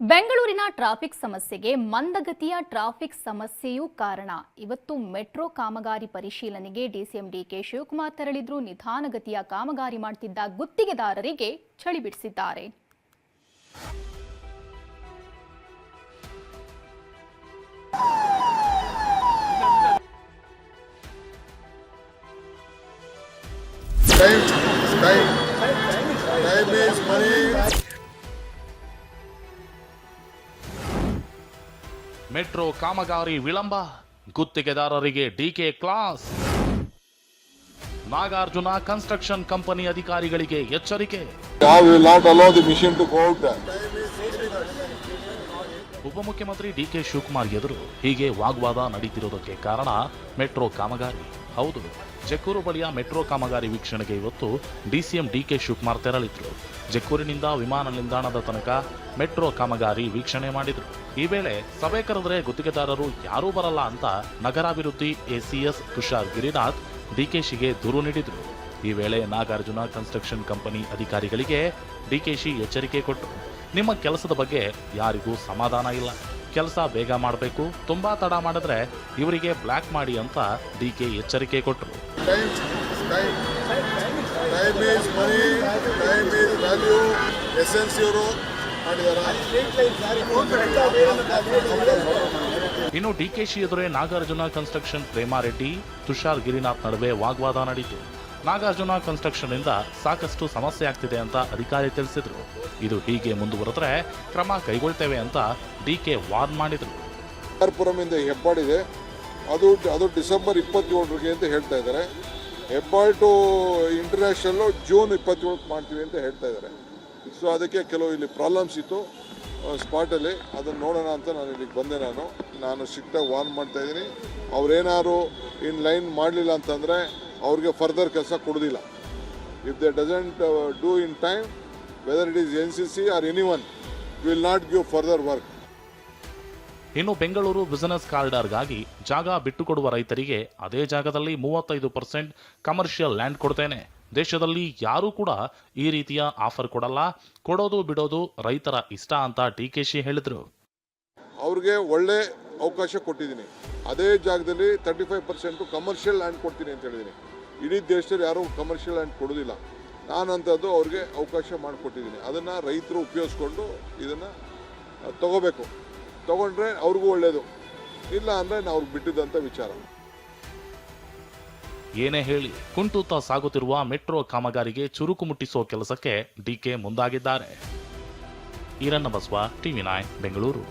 ಬೆಂಗಳೂರಿನ ಟ್ರಾಫಿಕ್ ಸಮಸ್ಯೆಗೆ ಮಂದಗತಿಯ ಟ್ರಾಫಿಕ್ ಸಮಸ್ಯೆಯೂ ಕಾರಣ ಇವತ್ತು ಮೆಟ್ರೋ ಕಾಮಗಾರಿ ಪರಿಶೀಲನೆಗೆ ಡಿಸಿಎಂ ಡಿಕೆ ಶಿವಕುಮಾರ್ ತೆರಳಿದ್ರು ನಿಧಾನಗತಿಯ ಕಾಮಗಾರಿ ಮಾಡುತ್ತಿದ್ದ ಗುತ್ತಿಗೆದಾರರಿಗೆ ಚಳಿ ಬಿಡಿಸಿದ್ದಾರೆ. ಮೆಟ್ರೋ ಕಾಮಗಾರಿ ವಿಳಂಬ. ಗುತ್ತಿಗೆದಾರರಿಗೆ DK class. Nagarjuna construction company ಅಧಿಕಾರಿಗಳಿಗೆ ಎಚ್ಚರಿಕೆ. ಉಪಮುಖ್ಯಮಂತ್ರಿ ಡಿಕೆ ಶಿವಕುಮಾರ್ ಎದುರು ಹೀಗೆ ವಾಗ್ವಾದ ನಡೀತಿರೋದಕ್ಕೆ ಕಾರಣ ಮೆಟ್ರೋ ಕಾಮಗಾರಿ. ಹೌದು ಜಕ್ಕೂರು ಬಳಿಯ ಮೆಟ್ರೋ ಕಾಮಗಾರಿ ವೀಕ್ಷಣೆಗೆ ಇವತ್ತು ಡಿಸಿಎಂ ಡಿಕೆ ಶಿವಕುಮಾರ್ ತೆರಳಿದ್ರು. ಜಕ್ಕೂರಿನಿಂದ ವಿಮಾನ ನಿಲ್ದಾಣದ ತನಕ ಮೆಟ್ರೋ ಕಾಮಗಾರಿ ವೀಕ್ಷಣೆ ಮಾಡಿದರು. ಈ ವೇಳೆ ಸಭೆ ಕರೆದರೆ ಗುತ್ತಿಗೆದಾರರು ಯಾರೂ ಬರಲ್ಲ ಅಂತ ನಗರಾಭಿವೃದ್ಧಿ ಎಸಿಎಸ್ ತುಷಾರ್ ಗಿರಿನಾಥ್ ಡಿಕೆಶಿಗೆ ದೂರು ನೀಡಿದರು. ಈ ವೇಳೆ ನಾಗಾರ್ಜುನ ಕನ್ಸ್ಟ್ರಕ್ಷನ್ ಕಂಪನಿ ಅಧಿಕಾರಿಗಳಿಗೆ ಡಿಕೆಶಿ ಎಚ್ಚರಿಕೆ ಕೊಟ್ಟರು. ನಿಮ್ಮ ಕೆಲಸದ ಬಗ್ಗೆ ಯಾರಿಗೂ ಸಮಾಧಾನ ಇಲ್ಲ. ಕೆಲಸ ಬೇಗ ಮಾಡಬೇಕು, ತುಂಬಾ ತಡ ಮಾಡಿದ್ರೆ ಇವರಿಗೆ ಬ್ಲ್ಯಾಕ್ ಮಾಡಿ ಅಂತ ಡಿಕೆ ಎಚ್ಚರಿಕೆ ಕೊಟ್ಟರು. Time is value, essence ಇವರು ಇನ್ನು ಡಿಕೆಶಿ ಎದುರೇ ನಾಗಾರ್ಜುನ ಕನ್ಸ್ಟ್ರಕ್ಷನ್ ಪ್ರೇಮಾರೆಡ್ಡಿ ತುಷಾರ್ ಗಿರಿನಾಥ್ ನಡುವೆ ವಾಗ್ವಾದ ನಡೆಯಿತು ನಾಗಾರ್ಜುನ ಕನ್ಸ್ಟ್ರಕ್ಷನ್ ಇಂದ ಸಾಕಷ್ಟು ಸಮಸ್ಯೆ ಆಗ್ತಿದೆ ಅಂತ ಅಧಿಕಾರಿ ತಿಳಿಸಿದ್ರು. ಇದು ಹೀಗೆ ಮುಂದುವರೆದ್ರೆ ಕ್ರಮ ಕೈಗೊಳ್ತೇವೆ ಅಂತ ಡಿಕೆ ವಾರ್ನ್ ಮಾಡಿದ್ರು. ಹೆಬ್ಬಾಡಿದೆ ಅದು ಅದು ಡಿಸೆಂಬರ್ ಇಪ್ಪತ್ತೇಳರಿಗೆ ಅಂತ ಹೇಳ್ತಾ ಇದ್ದಾರೆ. ಹೆಬ್ಬಾಳ್ ಟು ಇಂಟರ್ನ್ಯಾಷನಲ್ಲು ಜೂನ್ ಇಪ್ಪತ್ತೇಳಕ್ಕೆ ಮಾಡ್ತೀವಿ ಅಂತ ಹೇಳ್ತಾ ಇದ್ದಾರೆ. ಸೊ ಅದಕ್ಕೆ ಕೆಲವು ಇಲ್ಲಿ ಪ್ರಾಬ್ಲಮ್ಸ್ ಇತ್ತು. ಸ್ಪಾಟಲ್ಲಿ ಅದನ್ನು ನೋಡೋಣ ಅಂತ ನಾನು ಇಲ್ಲಿಗೆ ಬಂದೆ ನಾನು. ನಾನು ಸ್ಟ್ರಿಕ್ಟಾಗಿ ವಾರ್ನ್ ಮಾಡ್ತಾ ಇದ್ದೀನಿ. ಅವ್ರೇನಾದ್ರು ಇನ್ ಲೈನ್ ಮಾಡಲಿಲ್ಲ ಅಂತಂದರೆ ಅವ್ರಿಗೆ ಫರ್ದರ್ ಕೆಲಸ ಕೊಡೋದಿಲ್ಲ. If they doesn't do in time whether it is N C C R any one will not give further work ಇನ್ನು ಬೆಂಗಳೂರು ಬಿಸಿನೆಸ್ ಕಾರಿಡಾರ್ಗಾಗಿ ಜಾಗ ಬಿಟ್ಟುಕೊಡುವ ರೈತರಿಗೆ ಅದೇ ಜಾಗದಲ್ಲಿ ಮೂವತ್ತೈದು ಪರ್ಸೆಂಟ್ ಕಮರ್ಷಿಯಲ್ ಲ್ಯಾಂಡ್ ಕೊಡ್ತೇನೆ. ದೇಶದಲ್ಲಿ ಯಾರೂ ಕೂಡ ಈ ರೀತಿಯ ಆಫರ್ ಕೊಡಲ್ಲ. ಕೊಡೋದು ಬಿಡೋದು ರೈತರ ಇಷ್ಟ ಅಂತ ಡಿಕೆಶಿ ಹೇಳಿದ್ರು. ಅವ್ರಿಗೆ ಒಳ್ಳೆ ಅವಕಾಶ ಕೊಟ್ಟಿದ್ದೀನಿ. ಅದೇ ಜಾಗದಲ್ಲಿ thirty five percent commercial land ಕೊಡ್ತೀನಿ ಅಂತ ಹೇಳಿದ್ದೀನಿ. ಇಡೀ ದೇಶದಲ್ಲಿ ಯಾರೂ ಕಮರ್ಷಿಯಲ್ ಲ್ಯಾಂಡ್ ಕೊಡೋದಿಲ್ಲ. ನಾನಂಥದ್ದು ಅವ್ರಿಗೆ ಅವಕಾಶ ಮಾಡಿಕೊಟ್ಟಿದ್ದೀನಿ. ಅದನ್ನು ರೈತರು ಉಪಯೋಗಿಸ್ಕೊಂಡು ಇದನ್ನು ತಗೋಬೇಕು. ತಗೊಂಡ್ರೆ ಅವ್ರಿಗೂ ಒಳ್ಳೆಯದು ಇಲ್ಲ ಅಂದರೆ ನಾವು ಅವ್ರಿಗೆ ಬಿಟ್ಟಿದ್ದಂಥ ವಿಚಾರ. ಏನೇ ಹೇಳಿ ಕುಂಟುತ್ತಾ ಸಾಗುತ್ತಿರುವ ಮೆಟ್ರೋ ಕಾಮಗಾರಿಗೆ ಚುರುಕು ಮುಟ್ಟಿಸುವ ಕೆಲಸಕ್ಕೆ ಡಿಕೆ ಮುಂದಾಗಿದ್ದಾರೆ. Eeranna Basava TV nine Bengaluru.